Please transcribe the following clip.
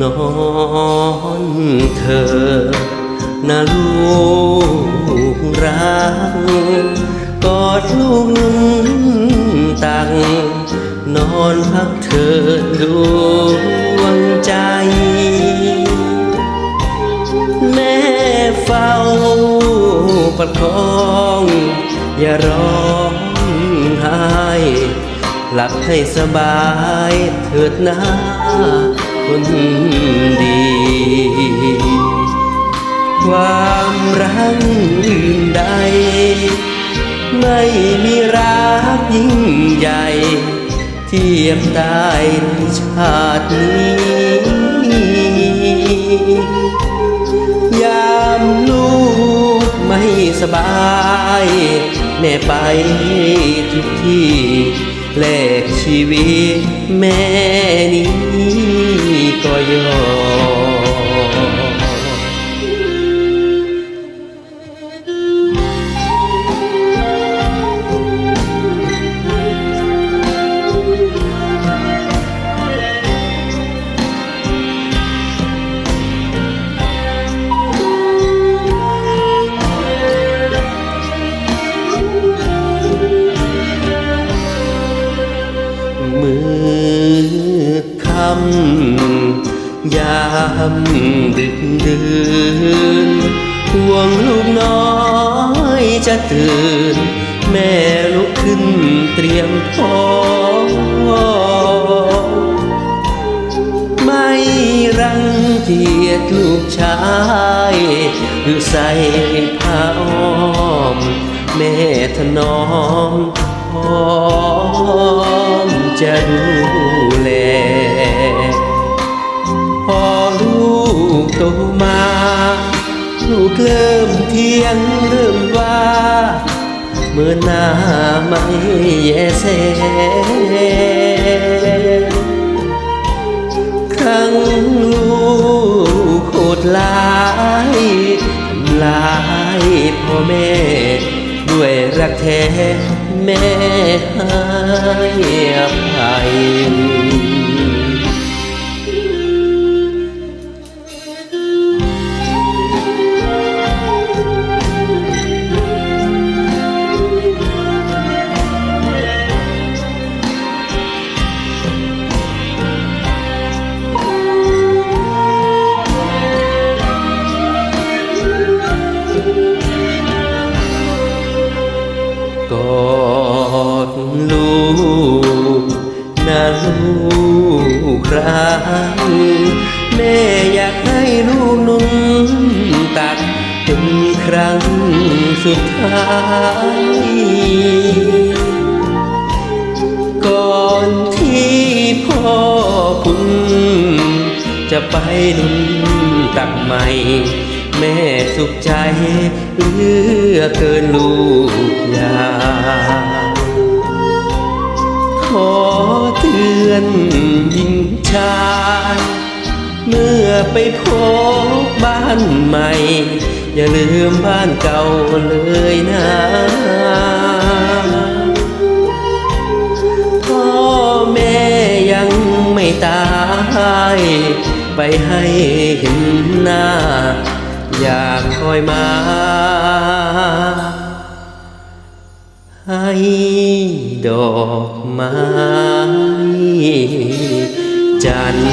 นอนเธอนะลูกรักกอดลูกนุ่มตัง นอนพักเธอดวงใจ แม่เฝ้าประคอง อย่าร้องไห้ หลับให้สบายเถิดนะคนดี ความรักอื่นใด ไม่มีรักยิ่งใหญ่ เทียบได้ในชาตินี้ยามลูกไม่สบาย แม่ไปทุกที่ เลกชีวิตแม่นี้ามดึกดื่นห่วงลูกน้อยจะตื่น แม่ลุกขึ้นเตรียมพร้อมไม่รังเกียจลูกชายหรือใส่ผ้าอ้อม แม่ถนอมพร้อมจะดู กโตมา ลูกเริ่มเที่ยงเริ่มว่าเมื่อหน้าไม่แยแสครั้งลูกโคตรลายทำลายพ่อแม่ ด้วยรักแท้แม่ให้อภัย กนะลูกครั้งแม่อยากให้ลูกนุ่งตักเป็นครั้งสุดท้ายก่อนที่พ่อคุณ จะไปนุ่นตักใหม่ แม่สุขใจเลือเกินลูก อนหญิงชายเมื่อไปพบบ้านใหม่ อย่าลืมบ้านเก่าเลยนะพ่อแม่ยังไม่ตายไปให้เห็นหน้า อยากคอยมา ให้ดอกไม้ จันทร์